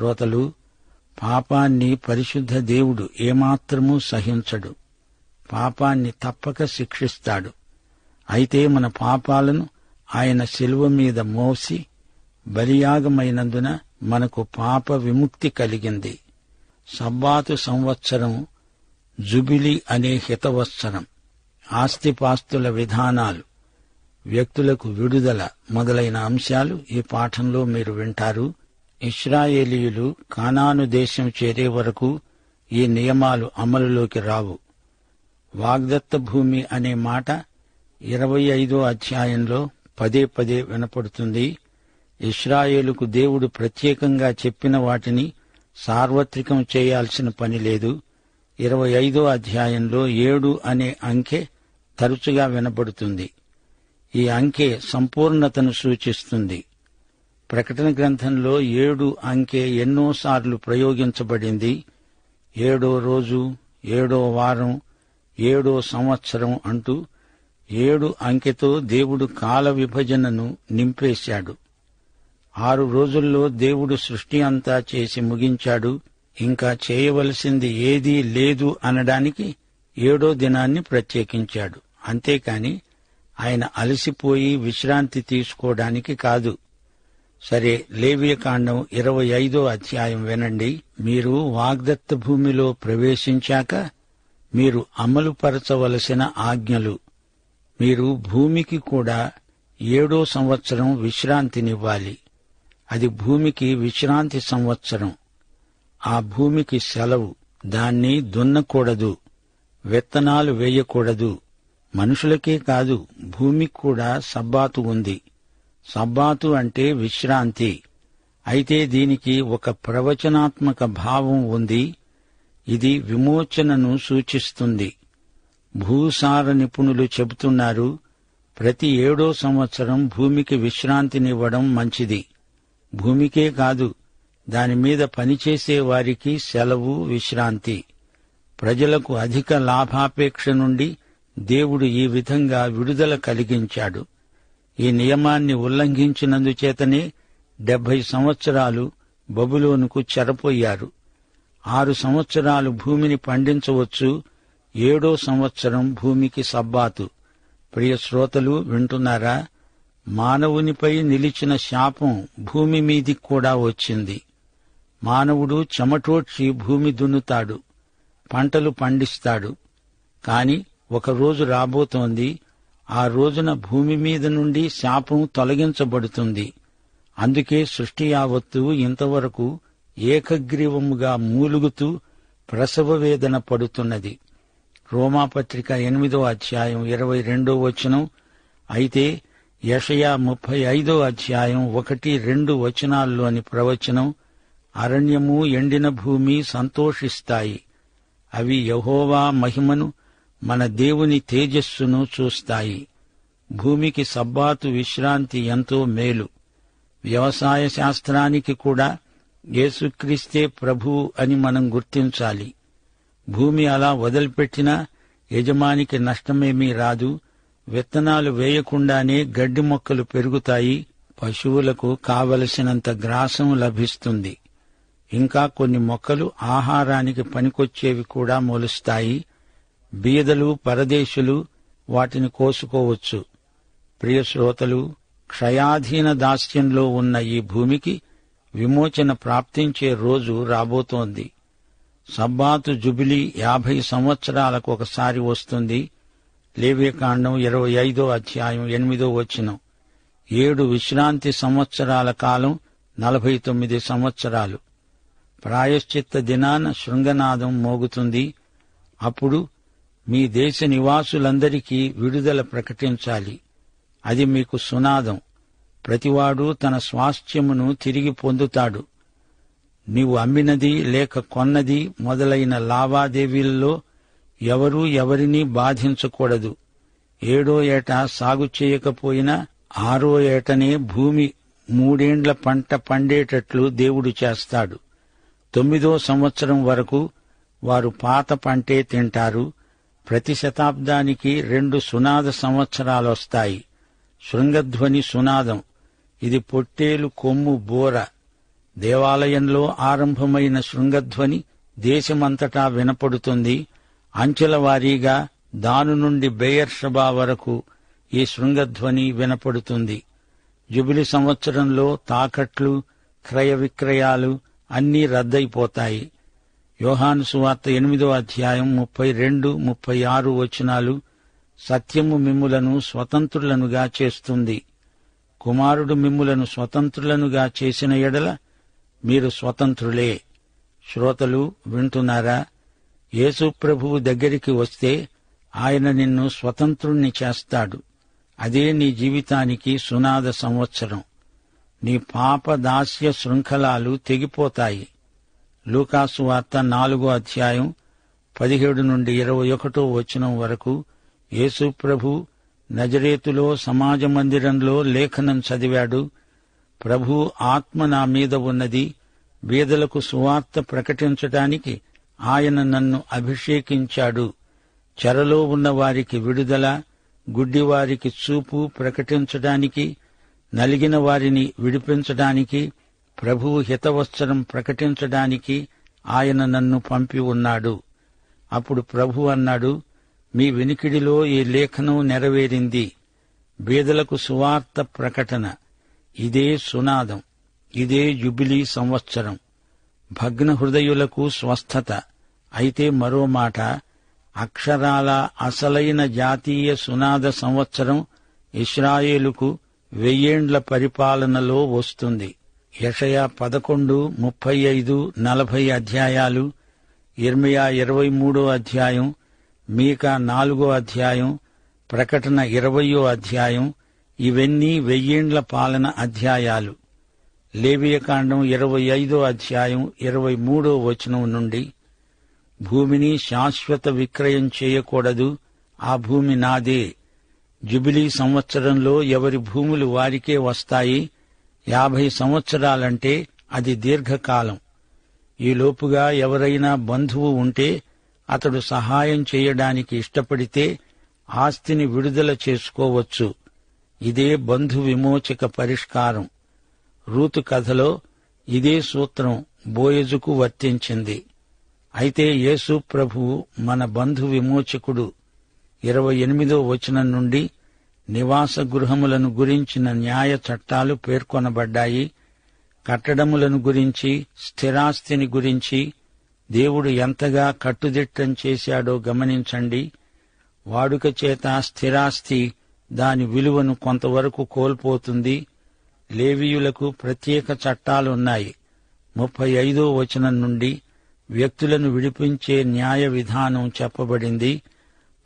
శ్రోతలు పాపాన్ని పరిశుద్ధ దేవుడు ఏమాత్రమూ సహించడు. పాపాన్ని తప్పక శిక్షిస్తాడు. అయితే మన పాపాలను ఆయన శిలువ మీద మోసి బలియాగమైనందున మనకు పాప విముక్తి కలిగింది. సబ్బాతు సంవత్సరం జుబిలి అనే హితవత్సరం ఆస్తిపాస్తుల విధానాలు వ్యక్తులకు విడుదల మొదలైన అంశాలు ఈ పాఠంలో మీరు వింటారు. ఇస్రాయేలీయులు కానాను దేశం చేరే వరకు ఈ నియమాలు అమలులోకి రావు. వాగ్దత్త భూమి అనే మాట ఇరవై ఐదో అధ్యాయంలో పదే పదే వినపడుతుంది. ఇస్రాయేలుకు దేవుడు ప్రత్యేకంగా చెప్పిన వాటిని సార్వత్రికం చేయాల్సిన పని లేదు. ఇరవై ఐదో అధ్యాయంలో ఏడు అనే అంకె తరచుగా వినపడుతుంది. ఈ అంకె సంపూర్ణతను సూచిస్తుంది. ప్రకటన గ్రంథంలో ఏడు అంకె ఎన్నోసార్లు ప్రయోగించబడింది. ఏడో రోజు ఏడో వారం ఏడో సంవత్సరం అంటూ ఏడు అంకెతో దేవుడు కాల విభజనను నింపేశాడు. ఆరు రోజుల్లో దేవుడు సృష్టి అంతా చేసి ముగించాడు. ఇంకా చేయవలసింది ఏదీ లేదు అనడానికి ఏడో దినాన్ని ప్రత్యేకించాడు. అంతేకాని ఆయన అలసిపోయి విశ్రాంతి తీసుకోవడానికి కాదు. సరే లేవియకాండం ఇరవై ఐదో అధ్యాయం వినండి. మీరు వాగ్దత్త భూమిలో ప్రవేశించాక మీరు అమలుపరచవలసిన ఆజ్ఞలు. మీరు భూమికి కూడా ఏడో సంవత్సరం విశ్రాంతినివ్వాలి. అది భూమికి విశ్రాంతి సంవత్సరం. ఆ భూమికి సెలవు. దాన్ని దున్నకూడదు. విత్తనాలు వేయకూడదు. మనుషులకే కాదు భూమికి కూడా సబ్బాతు ఉంది. సబ్బాతు అంటే విశ్రాంతి. అయితే దీనికి ఒక ప్రవచనాత్మక భావం ఉంది. ఇది విమోచనను సూచిస్తుంది. భూసార నిపుణులు చెబుతున్నారు ప్రతి ఏడో సంవత్సరం భూమికి విశ్రాంతినివ్వడం మంచిది. భూమికే కాదు దాని మీద పనిచేసే వారికి సెలవు విశ్రాంతి. ప్రజలకు అధిక లాభాపేక్ష నుండి దేవుడు ఈ విధంగా విడుదల కలిగించాడు. ఈ నియమాన్ని ఉల్లంఘించినందుచేతనే డెబ్బై సంవత్సరాలు బబులోనుకు చెరపోయారు. ఆరు సంవత్సరాలు భూమిని పండించవచ్చు ఏడో సంవత్సరం భూమికి సబ్బాతు. ప్రియ శ్రోతలు వింటున్నారా? మానవునిపై నిలిచిన శాపం భూమి మీదికి కూడా వచ్చింది. మానవుడు చెమటోడ్చి భూమి దున్నుతాడు పంటలు పండిస్తాడు. కాని ఒక రోజు రాబోతోంది ఆ రోజున భూమి మీద నుండి శాపం తొలగించబడుతుంది. అందుకే సృష్టి యావత్తు ఇంతవరకు ఏకగ్రీవముగా మూలుగుతూ ప్రసవ వేదన పడుతున్నది. రోమాపత్రిక ఎనిమిదో అధ్యాయం ఇరవై రెండో వచనం. అయితే యషయా ముప్పై ఐదో అధ్యాయం ఒకటి రెండు వచనాల్లోని ప్రవచనం అరణ్యము ఎండిన భూమి సంతోషిస్తాయి. అవి యహోవా మహిమను మన దేవుని తేజస్సును చూస్తాయి. భూమికి సబ్బాతు విశ్రాంతి ఎంతో మేలు. వ్యవసాయ శాస్త్రానికి కూడా యేసుక్రీస్తే ప్రభు అని మనం గుర్తించాలి. భూమి అలా వదిలిపెట్టినా యజమానికి నష్టమేమీ రాదు. విత్తనాలు వేయకుండానే గడ్డి మొక్కలు పెరుగుతాయి. పశువులకు కావలసినంత గ్రాసం లభిస్తుంది. ఇంకా కొన్ని మొక్కలు ఆహారానికి పనికొచ్చేవి కూడా మొలుస్తాయి. బీదలు పరదేశులు వాటిని కోసుకోవచ్చు. ప్రియ శ్రోతలు క్షయాధీన దాస్యంలో ఉన్న ఈ భూమికి విమోచన ప్రాప్తించే రోజు రాబోతోంది. సబ్బాతు జుబిలీ యాభై సంవత్సరాలకు ఒకసారి వస్తుంది. లేవ్యకాండం ఇరవై ఐదో అధ్యాయం ఎనిమిదో వచనం. ఏడు విశ్రాంతి సంవత్సరాల కాలం నలభై తొమ్మిది సంవత్సరాలు. ప్రాయశ్చిత్త దినాన శృంగనాదం మోగుతుంది. అప్పుడు మీ దేశ నివాసులందరికీ విడుదల ప్రకటించాలి. అది మీకు సునాదం. ప్రతివాడు తన స్వాస్థ్యమును తిరిగి పొందుతాడు. నీవు అమ్మినది లేక కొన్నది మొదలైన లావాదేవీల్లో ఎవరూ ఎవరినీ బాధించకూడదు. ఏడో ఏట సాగు చేయకపోయినా ఆరో ఏటనే భూమి మూడేండ్ల పంట పండేటట్లు దేవుడు చేస్తాడు. తొమ్మిదో సంవత్సరం వరకు వారు పాత పంటే తింటారు. ప్రతి శతాబ్దానికి రెండు సునాద సంవత్సరాలొస్తాయి శృంగధ్వని సునాదం. ఇది పొట్టేలు కొమ్ము బోర. దేవాలయంలో ఆరంభమైన శృంగధ్వని దేశమంతటా వినపడుతుంది. అంచెల వారీగా దాను నుండి బెయర్షబా వరకు ఈ శృంగధ్వని వినపడుతుంది. జుబిలి సంవత్సరంలో తాకట్లు క్రయ విక్రయాలు అన్నీ రద్దయిపోతాయి. యోహాను సువార్త ఎనిమిదో అధ్యాయం ముప్పై రెండు ముప్పై ఆరు వచనాలు సత్యము మిమ్ములను స్వతంత్రులనుగా చేస్తుంది. కుమారుడు మిమ్ములను స్వతంత్రులనుగా చేసిన ఎడల మీరు స్వతంత్రులే. శ్రోతలు వింటున్నారా? యేసు ప్రభువు దగ్గరికి వస్తే ఆయన నిన్ను స్వతంత్రుణ్ణి చేస్తాడు. అదే నీ జీవితానికి సునాద సంవత్సరం. నీ పాప దాస్య శృంఖలాలు తెగిపోతాయి. లూకాసు వార్త నాలుగో అధ్యాయం పదిహేడు నుండి ఇరవై ఒకటో వచనం వరకు యేసు ప్రభు నజరేతులో సమాజ మందిరంలో లేఖనం చదివాడు. ప్రభు ఆత్మ నా మీద ఉన్నది. బీదలకు సువార్త ప్రకటించటానికి ఆయన నన్ను అభిషేకించాడు. చెరలో ఉన్న వారికి విడుదల గుడ్డివారికి చూపు ప్రకటించడానికి నలిగిన వారిని విడిపించడానికి ప్రభువు హితవత్సరం ప్రకటించడానికి ఆయన నన్ను పంపి ఉన్నాడు. అప్పుడు ప్రభు అన్నాడు మీ వినికిడిలో ఈ లేఖనం నెరవేరింది. బీదలకు సువార్త ప్రకటన. ఇదే సునాదం. ఇదే జుబిలీ సంవత్సరం. భగ్న హృదయులకు స్వస్థత. అయితే మరో మాట అక్షరాల అసలైన జాతీయ సునాద సంవత్సరం ఇస్రాయేలుకు వెయ్యేండ్ల పరిపాలనలో వస్తుంది. యషయా పదకొండు ముప్పై ఐదు నలభై అధ్యాయాలు ఇర్మియా ఇరవై మూడో అధ్యాయం మీకా నాలుగో అధ్యాయం ప్రకటన ఇరవయో అధ్యాయం ఇవన్నీ వెయ్యేండ్ల పాలన అధ్యాయాలు. లేవియకాండం ఇరవై ఐదో అధ్యాయం ఇరవై మూడో వచనం నుండి భూమిని శాశ్వత విక్రయం చేయకూడదు ఆ భూమి నాదే. జుబిలీ సంవత్సరంలో ఎవరి భూములు వారికే వస్తాయి యాభై సంవత్సరాలంటే అది దీర్ఘకాలం. ఈలోపుగా ఎవరైనా బంధువు ఉంటే అతడు సహాయం చేయడానికి ఇష్టపడితే ఆస్తిని విడుదల చేసుకోవచ్చు. ఇదే బంధు విమోచక పరిష్కారం. రూతు కథలో ఇదే సూత్రం బోయజుకు వర్తించింది. అయితే యేసు ప్రభువు మన బంధు విమోచకుడు. ఇరవై ఎనిమిదో వచనం నుండి నివాస గృహములను గురించిన న్యాయ చట్టాలు పేర్కొనబడ్డాయి. కట్టడములను గురించి స్థిరాస్తిని గురించి దేవుడు ఎంతగా కట్టుదిట్టం చేశాడో గమనించండి. వాడుక చేత స్థిరాస్తి దాని విలువను కొంతవరకు కోల్పోతుంది. లేవీయులకు ప్రత్యేక చట్టాలున్నాయి. ముప్పై ఐదో వచనం నుండి వ్యక్తులను విడిపించే న్యాయ విధానం చెప్పబడింది.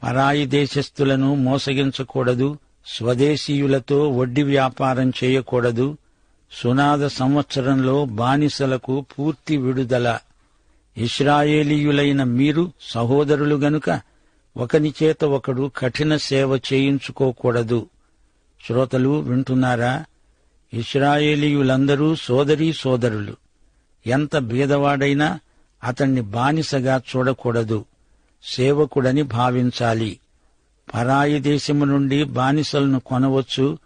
పరాయి దేశస్థులను మోసగించకూడదు. స్వదేశీయులతో వడ్డీ వ్యాపారం చేయకూడదు. సునాద సంవత్సరంలో బానిసలకు పూర్తి విడుదల. ఇస్రాయేలీయులైన మీరు సహోదరులు గనుక ఒకని చేత ఒకడు కఠిన సేవ చేయించుకోకూడదు. శ్రోతలు వింటున్నారా? ఇస్రాయేలీయులందరూ సోదరీ సోదరులు. ఎంత బీదవాడైనా అతణ్ణి బానిసగా చూడకూడదు. సేవకుడని భావించాలి. పరాయి దేశము నుండి బానిసలను కొనవచ్చు.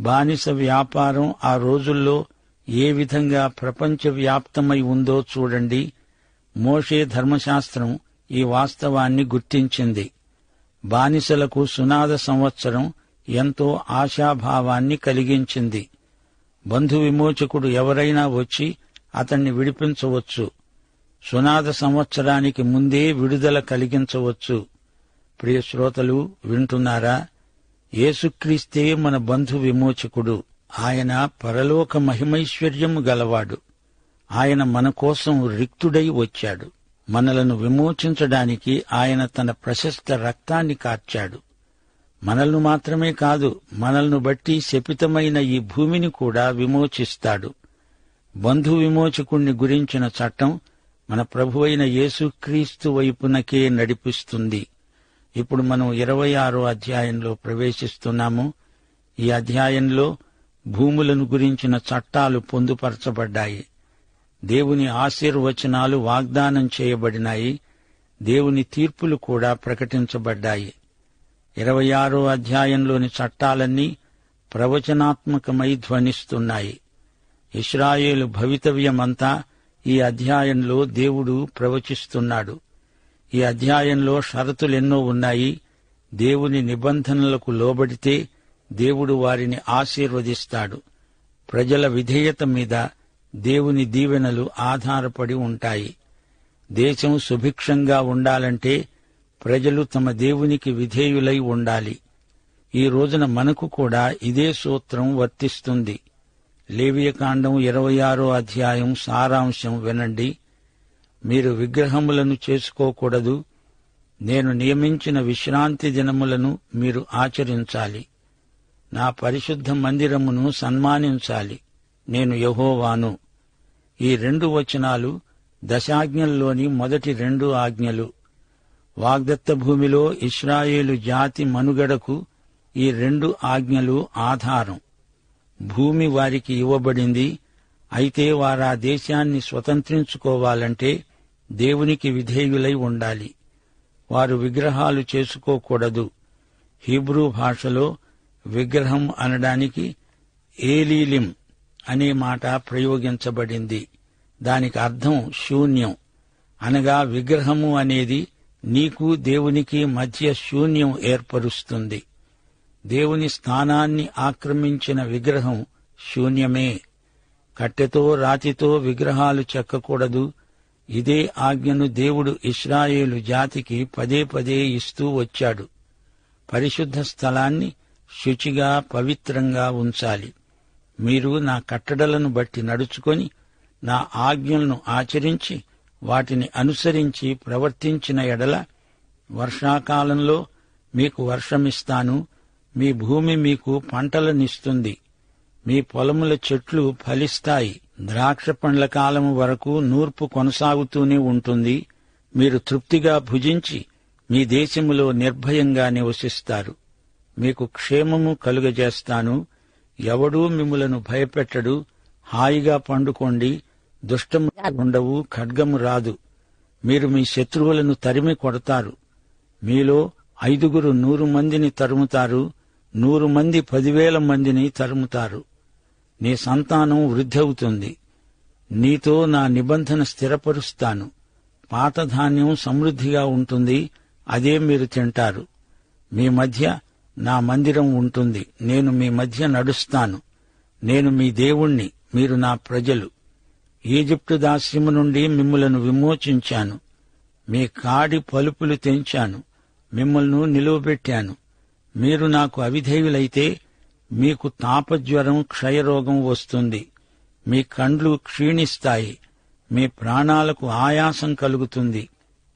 బానిస వ్యాపారం ఆ రోజుల్లో ఏ విధంగా ప్రపంచవ్యాప్తమై ఉందో చూడండి. మోషే ధర్మశాస్త్రం ఈ వాస్తవాన్ని గుర్తించింది. బానిసలకు సునాద సంవత్సరం ఎంతో ఆశాభావాన్ని కలిగించింది. బంధు విమోచకుడు ఎవరైనా వచ్చి అతన్ని విడిపించవచ్చు. సునాద సంవత్సరానికి ముందే విడుదల కలిగించవచ్చు. ప్రియ శ్రోతలు వింటున్నారా? యేసుక్రీస్తే మన బంధు విమోచకుడు. ఆయన పరలోక మహిమైశ్వర్యము గలవాడు. ఆయన మన కోసం రిక్తుడై వచ్చాడు. మనలను విమోచించడానికి ఆయన తన ప్రశస్త రక్తాన్ని కార్చాడు. మనల్ని మాత్రమే కాదు మనల్ని బట్టి శపితమైన ఈ భూమిని కూడా విమోచిస్తాడు. బంధు విమోచకుణ్ణి గురించిన చట్టం మన ప్రభువైన యేసుక్రీస్తు వైపునకే నడిపిస్తుంది. ఇప్పుడు మనం ఇరవై ఆరో అధ్యాయంలో ప్రవేశిస్తున్నాము. ఈ అధ్యాయంలో భూములను గురించిన చట్టాలు పొందుపరచబడ్డాయి. దేవుని ఆశీర్వచనాలు వాగ్దానం చేయబడినాయి. దేవుని తీర్పులు కూడా ప్రకటించబడ్డాయి. ఇరవై ఆరో అధ్యాయంలోని చట్టాలన్నీ ప్రవచనాత్మకమై ధ్వనిస్తున్నాయి. ఇస్రాయేలు భవితవ్యమంతా ఈ అధ్యాయంలో దేవుడు ప్రవచిస్తున్నాడు. ఈ అధ్యాయంలో షరతులెన్నో ఉన్నాయి. దేవుని నిబంధనలకు లోబడితే దేవుడు వారిని ఆశీర్వదిస్తాడు. ప్రజల విధేయత మీద దేవుని దీవెనలు ఆధారపడి ఉంటాయి. దేశం సుభిక్షంగా ఉండాలంటే ప్రజలు తమ దేవునికి విధేయులై ఉండాలి. ఈ రోజున మనకు కూడా ఇదే సూత్రం వర్తిస్తుంది. లేవియకాండం ఇరవై ఆరో అధ్యాయం సారాంశం వినండి. మీరు విగ్రహములను చేసుకోకూడదు. నేను నియమించిన విశ్రాంతి దినములను మీరు ఆచరించాలి. నా పరిశుద్ధ మందిరమును సన్మానించాలి. నేను యహోవాను. ఈ రెండు వచనాలు దశాజ్ఞల్లోని మొదటి రెండు ఆజ్ఞలు. వాగ్దత్త భూమిలో ఇస్రాయేలు జాతి మనుగడకు ఈ రెండు ఆజ్ఞలు ఆధారం. భూమి వారికి ఇవ్వబడింది. అయితే వారా దేశాన్ని స్వతంత్రించుకోవాలంటే దేవునికి విధేయులై ఉండాలి. వారు విగ్రహాలు చేసుకోకూడదు. హీబ్రూ భాషలో విగ్రహం అనడానికి ఏలీలిం అనే మాట ప్రయోగించబడింది. దానికి అర్థం శూన్యం. అనగా విగ్రహము అనేది నీకు దేవునికి మధ్య శూన్యం ఏర్పరుస్తుంది. దేవుని స్థానాన్ని ఆక్రమించిన విగ్రహం శూన్యమే. కట్టెతో రాతితో విగ్రహాలు చెక్కకూడదు. ఇదే ఆజ్ఞను దేవుడు ఇస్రాయేలు జాతికి పదే పదే ఇస్తూ వచ్చాడు. పరిశుద్ధ స్థలాన్ని శుచిగా పవిత్రంగా ఉంచాలి. మీరు నా కట్టడలను బట్టి నడుచుకొని నా ఆజ్ఞలను ఆచరించి వాటిని అనుసరించి ప్రవర్తించిన ఎడల వర్షాకాలంలో మీకు వర్షమిస్తాను మీ భూమి మీకు పంటలనిస్తుంది మీ పొలముల చెట్లు ఫలిస్తాయి. ద్రాక్ష పండ్ల కాలం వరకు నూర్పు కొనసాగుతూనే ఉంటుంది. మీరు తృప్తిగా భుజించి మీ దేశములో నిర్భయంగా నివసిస్తారు. మీకు క్షేమము కలుగజేస్తాను. ఎవడూ మిమ్ములను భయపెట్టడు. హాయిగా పండుకోండి. దుష్టము ఉండవు ఖడ్గము రాదు. మీరు మీ శత్రువులను తరిమి కొడతారు. మీలో ఐదుగురు నూరు మందిని తరుముతారు. నూరు మంది పదివేల మందిని తరుముతారు. నీ సంతానం వృద్ధవుతుంది. నీతో నా నిబంధన స్థిరపరుస్తాను. పాత ధాన్యం సమృద్ధిగా ఉంటుంది. అదే మీరు తింటారు. మీ మధ్య నా మందిరం ఉంటుంది. నేను మీ మధ్య నడుస్తాను. నేను మీ దేవుణ్ణి. మీరు నా ప్రజలు. ఈజిప్టు దాస్యము నుండి మిమ్ములను విమోచించాను. మీ కాడి పలుపులు తెంచాను. మిమ్మల్ని నిలువబెట్టాను. మీరు నాకు అవిధేయులైతే మీకు తాపజ్వరం క్షయరోగం వస్తుంది. మీ కండ్లు క్షీణిస్తాయి. మీ ప్రాణాలకు ఆయాసం కలుగుతుంది.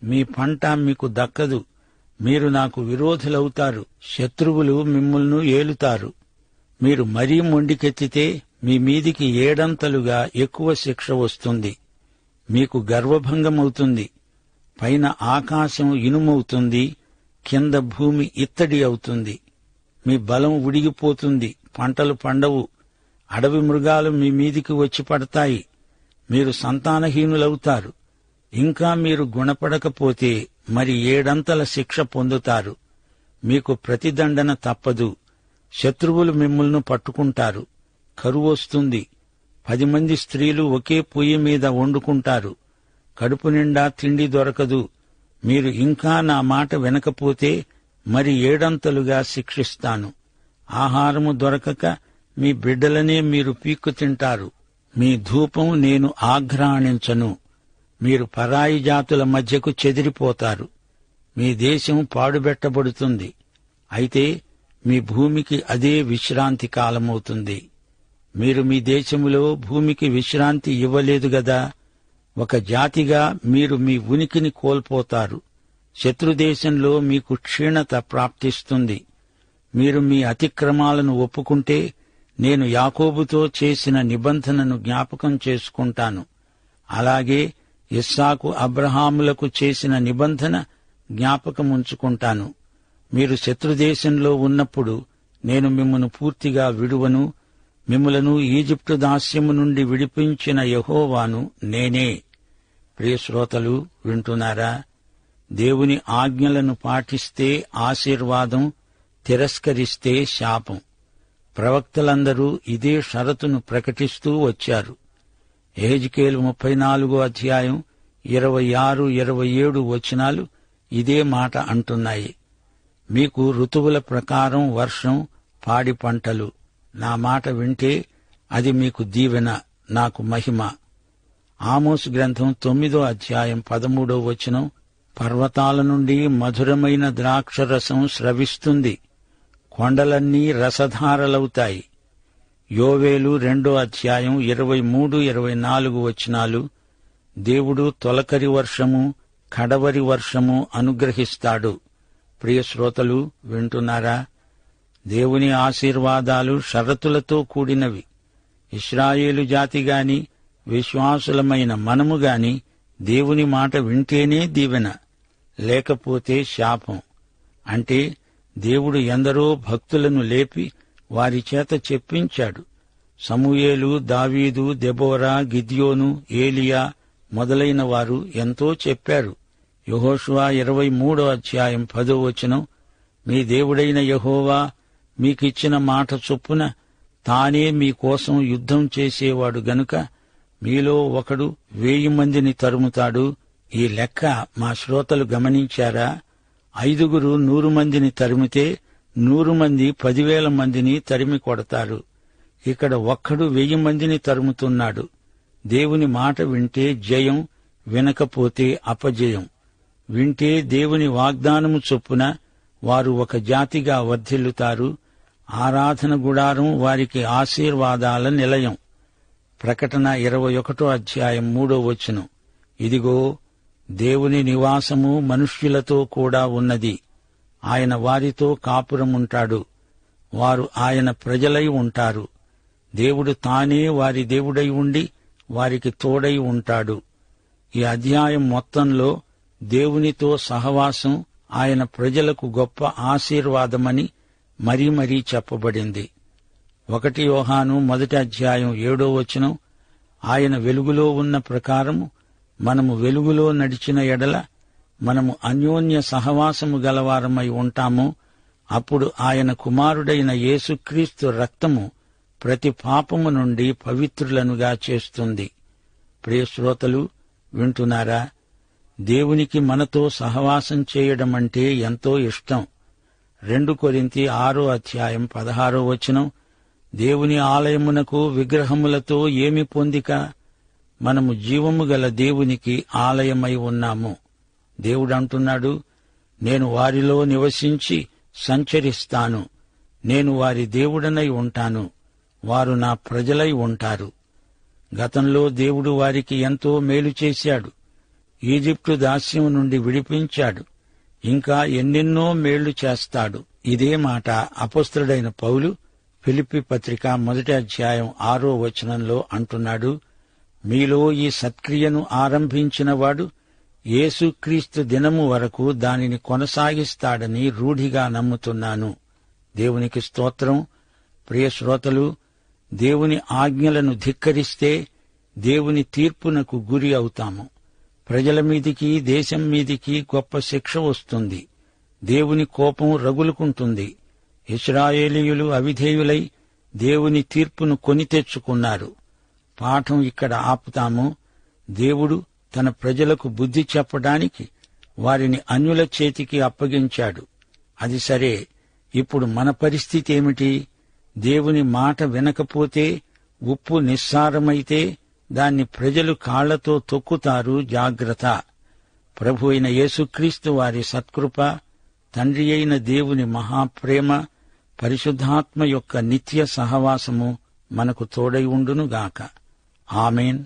మీ పంట మీకు దక్కదు. మీరు నాకు విరోధులవుతారు. శత్రువులు మిమ్మల్ని ఏలుతారు. మీరు మరీ మొండికెత్తితే మీ మీదికి ఏడంతలుగా ఎక్కువ శిక్ష వస్తుంది. మీకు గర్వభంగమవుతుంది. పైన ఆకాశం ఇనుమవుతుంది. కింద భూమి ఇత్తడి అవుతుంది. మీ బలం ఉడిగిపోతుంది. పంటలు పండవు. అడవి మృగాలు మీ మీదికి వచ్చి పడతాయి. మీరు సంతానహీనులవుతారు. ఇంకా మీరు గుణపడకపోతే మరి ఏడంతల శిక్ష పొందుతారు. మీకు ప్రతిదండన తప్పదు. శత్రువులు మిమ్మల్ని పట్టుకుంటారు. కరువొస్తుంది పది మంది స్త్రీలు ఒకే పొయ్యి మీద వండుకుంటారు. కడుపు నిండా తిండి దొరకదు. మీరు ఇంకా నా మాట వినకపోతే మరి ఏడంతలుగా శిక్షిస్తాను. ఆహారము దొరకక మీ బిడ్డలనే మీరు పీక్కు తింటారు. మీ ధూపం నేను ఆఘ్రాణించను. మీరు పరాయి జాతుల మధ్యకు చెదిరిపోతారు. మీ దేశం పాడుబెట్టబడుతుంది. అయితే మీ భూమికి అదే విశ్రాంతి కాలమవుతుంది. మీరు మీ దేశములో భూమికి విశ్రాంతి ఇవ్వలేదు గదా. ఒక జాతిగా మీరు మీ ఉనికిని కోల్పోతారు. శత్రుదేశంలో మీకు క్షీణత ప్రాప్తిస్తుంది. మీరు మీ అతిక్రమాలను ఒప్పుకుంటే నేను యాకోబుతో చేసిన నిబంధనను జ్ఞాపకం చేసుకుంటాను. అలాగే ఇస్సాకు అబ్రహాములకు చేసిన నిబంధన జ్ఞాపకముంచుకుంటాను మీరు శత్రుదేశంలో ఉన్నప్పుడు నేను మిమ్మను పూర్తిగా విడువను. మిమ్మలను ఈజిప్టు దాస్యము నుండి విడిపించిన యహోవాను నేనే. ప్రియశ్రోతలు వింటున్నారా? దేవుని ఆజ్ఞలను పాటిస్తే ఆశీర్వాదం తిరస్కరిస్తే శాపం. ప్రవక్తలందరూ ఇదే షరతును ప్రకటిస్తూ వచ్చారు. ఏజ్కేలు ముప్పై నాలుగో అధ్యాయం ఇరవై ఆరు ఇరవై ఏడు వచనాలు ఇదే మాట అంటున్నాయి. మీకు ఋతువుల ప్రకారం వర్షం పాడి పంటలు. నా మాట వింటే అది మీకు దీవెన నాకు మహిమ. ఆమోస్ గ్రంథం తొమ్మిదో అధ్యాయం పదమూడో వచనం పర్వతాల నుండి మధురమైన ద్రాక్షరసం స్రవిస్తుంది. కొండలన్నీ రసధారలవుతాయి. యోవేలు రెండో అధ్యాయం ఇరవై మూడు ఇరవై నాలుగు వచనాలు దేవుడు తొలకరి వర్షము కడవరి వర్షము అనుగ్రహిస్తాడు. ప్రియశ్రోతలు వింటున్నారా? దేవుని ఆశీర్వాదాలు షరతులతో కూడినవి. ఇస్రాయేలు జాతిగాని విశ్వాసులమైన మనము గాని దేవుని మాట వింటేనే దీవెన. లేకపోతే శాపం. అంటే దేవుడు ఎందరో భక్తులను లేపి వారి చేత చెప్పించాడు. సమూయేలు దావీదు దెబోరా గిద్యోను ఏలియా మొదలైన వారు ఎంతో చెప్పారు. యహోషువా ఇరవై మూడో అధ్యాయం పదో వచనం మీ దేవుడైన యహోవా మీకిచ్చిన మాట చొప్పున తానే మీకోసం యుద్ధం చేసేవాడు గనుక మీలో ఒకడు వేయి మందిని తరుముతాడు ఈ లెక్క మా శ్రోతలు గమనించారా? ఐదుగురు నూరు మందిని తరిమితే నూరు మంది పదివేల మందిని తరిమి కొడతారు. ఇక్కడ ఒక్కడు వెయ్యి మందిని తరుముతున్నాడు. దేవుని మాట వింటే జయం వినకపోతే అపజయం. వింటే దేవుని వాగ్దానము చొప్పున వారు ఒక జాతిగా వర్ధిల్లుతారు. ఆరాధన గుడారం వారికి ఆశీర్వాదాల నిలయం. ప్రకటన ఇరవై ఒకటో అధ్యాయం మూడో వచనం. ఇదిగో దేవుని నివాసము మనుష్యులతో కూడా ఉన్నది. ఆయన వారితో కాపురముంటాడు. వారు ఆయన ప్రజలై ఉంటారు. దేవుడు తానే వారి దేవుడై ఉండి వారికి తోడై ఉంటాడు. ఈ అధ్యాయం మొత్తంలో దేవునితో సహవాసం ఆయన ప్రజలకు గొప్ప ఆశీర్వాదమని మరీ మరీ చెప్పబడింది. ఒకటి యోహాను మొదటి అధ్యాయం ఏడో వచనం ఆయన వెలుగులో ఉన్న ప్రకారము మనము వెలుగులో నడిచిన ఎడల మనము అన్యోన్య సహవాసము గలవారమై ఉంటాము. అప్పుడు ఆయన కుమారుడైన యేసుక్రీస్తు రక్తము ప్రతి పాపము నుండి పవిత్రులనుగా చేస్తుంది. ప్రియశ్రోతలు వింటున్నారా? దేవునికి మనతో సహవాసం చేయడం అంటే ఎంతో ఇష్టం. రెండు కొరింతి ఆరో అధ్యాయం పదహారో వచనం దేవుని ఆలయమునకు విగ్రహములతో ఏమి పొందిక? మనము జీవము గల దేవునికి ఆలయమై ఉన్నాము. దేవుడంటున్నాడు నేను వారిలో నివసించి సంచరిస్తాను. నేను వారి దేవుడనై ఉంటాను. వారు నా ప్రజలై ఉంటారు. గతంలో దేవుడు వారికి ఎంతో మేలు చేశాడు. ఈజిప్టు దాస్యం నుండి విడిపించాడు. ఇంకా ఎన్నెన్నో మేళ్ళు చేస్తాడు. ఇదే మాట అపస్తుడైన పౌలు ఫిలిప్పి పత్రిక మొదటి అధ్యాయం ఆరో వచనంలో అంటున్నాడు. మీలో ఈ సత్క్రియను ఆరంభించినవాడు యేసుక్రీస్తు దినము వరకు దానిని కొనసాగిస్తాడని రూఢిగా నమ్ముతున్నాను. దేవునికి స్తోత్రం. ప్రియశ్రోతలు దేవుని ఆజ్ఞలను ధిక్కరిస్తే దేవుని తీర్పునకు గురి అవుతాము. ప్రజల మీదికి దేశం మీదికి గొప్ప శిక్ష వస్తుంది. దేవుని కోపం రగులుకుంటుంది. ఇస్రాయేలీయులు అవిధేయులై దేవుని తీర్పును కొని తెచ్చుకున్నారు. పాఠం ఇక్కడ ఆపుతాము. దేవుడు తన ప్రజలకు బుద్ధి చెప్పడానికి వారిని అన్యుల చేతికి అప్పగించాడు. అది సరే. ఇప్పుడు మన పరిస్థితి ఏమిటి? దేవుని మాట వినకపోతే ఉప్పు నిస్సారమైతే దాన్ని ప్రజలు కాళ్ళతో తొక్కుతారు. జాగ్రత్త. ప్రభు అయిన యేసుక్రీస్తు వారి సత్కృప తండ్రి అయిన దేవుని మహాప్రేమ పరిశుద్ధాత్మ యొక్క నిత్య సహవాసము మనకు తోడై ఉండునుగాక. ஆமீன்